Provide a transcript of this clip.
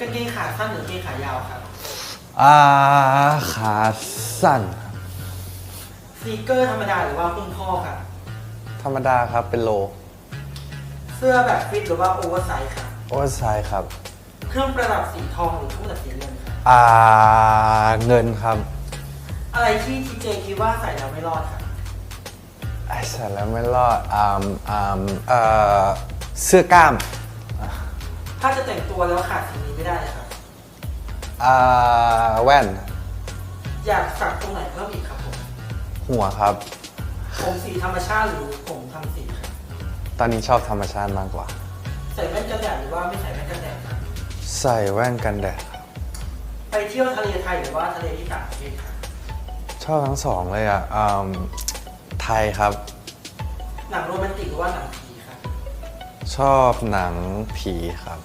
กางเกงขาสั้นหรือกางเกงขายาวครับอ่าขาสั้นครับสนีกเกอร์ธรรมดาหรือว่าหุ้มข้อครับธรรมดาครับเป็นโลเสื้อแบบฟิตหรือว่าโอเวอร์ไซส์ครับโอเวอร์ไซส์ครับ เครื่องประดับสีทองหรือเครื่องประดับสีเงินครับอ่าเงินครับอะไรที่ทีเจคิดว่าใส่แล้วไม่รอดครับไอ้สัตว์แล้วไม่รอดอ่าอ่าเอ่อเสื้อกล้าม ถ้าจะแต่งตัวแล้วขาดสิ่งนี้ไม่ได้เลยครับ อ่าแว่น อยากสักตรงไหนเพิ่มอีกครับผม หัวครับ ผมสีธรรมชาติหรือผมทำสีครับตอนนี้ชอบธรรมชาติมากกว่า ใส่แว่นกันแดดหรือว่าไม่ใส่แว่นกันแดดครับ ใส่แว่นกันแดดครับไปเที่ยวทะเลไทยหรือว่าทะเลที่ต่างประเทศครับ ชอบทั้งสองเลยอะอืมไทยครับ หนังโรแมนติกหรือว่าหนังผีครับ ชอบหนังผีครับ